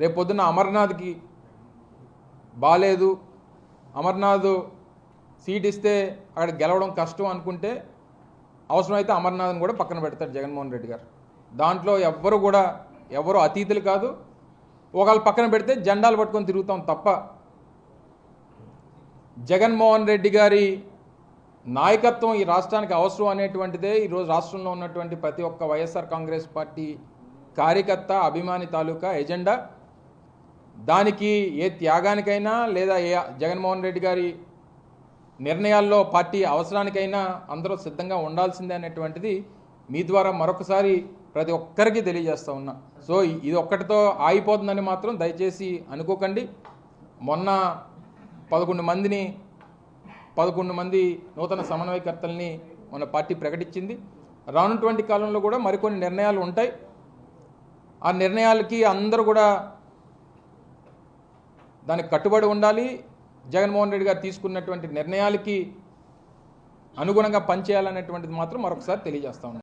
రేపు పొద్దున్న అమర్నాథ్కి బాగాలేదు అమర్నాథ్ సీట్ ఇస్తే అక్కడ గెలవడం కష్టం అనుకుంటే అవసరమైతే అమర్నాథ్ని కూడా పక్కన పెడతాడు జగన్మోహన్ రెడ్డి గారు. దాంట్లో ఎవ్వరు కూడా ఎవరు అతీతులు కాదు. ఒకళ్ళు పక్కన పెడితే జెండాలు పట్టుకొని తిరుగుతాం తప్ప జగన్మోహన్ రెడ్డి గారి నాయకత్వం ఈ రాష్ట్రానికి అవసరం అనేటువంటిదే ఈరోజు రాష్ట్రంలో ఉన్నటువంటి ప్రతి ఒక్క వైఎస్ఆర్ కాంగ్రెస్ పార్టీ కార్యకర్త అభిమాని తాలూకా ఎజెండా. దానికి ఏ త్యాగానికైనా లేదా ఏ జగన్మోహన్ రెడ్డి గారి నిర్ణయాల్లో పార్టీ అవసరానికైనా అందరూ సిద్ధంగా ఉండాల్సిందే అనేటువంటిది మీ ద్వారా మరొకసారి ప్రతి ఒక్కరికి తెలియజేస్తా ఉన్నా. సో ఇది ఒక్కటితో ఆగిపోతుందని మాత్రం దయచేసి అనుకోకండి. మొన్న పదకొండు మందిని పదకొండు మంది నూతన సమన్వయకర్తల్ని మన పార్టీ ప్రకటించింది. రానున్నటువంటి కాలంలో కూడా మరికొన్ని నిర్ణయాలు ఉంటాయి. ఆ నిర్ణయాలకి అందరూ కూడా దానికి కట్టుబడి ఉండాలి. జగన్మోహన్ రెడ్డి గారు తీసుకున్నటువంటి నిర్ణయాలకి అనుగుణంగా పనిచేయాలనేటువంటిది మాత్రం మరొకసారి తెలియజేస్తా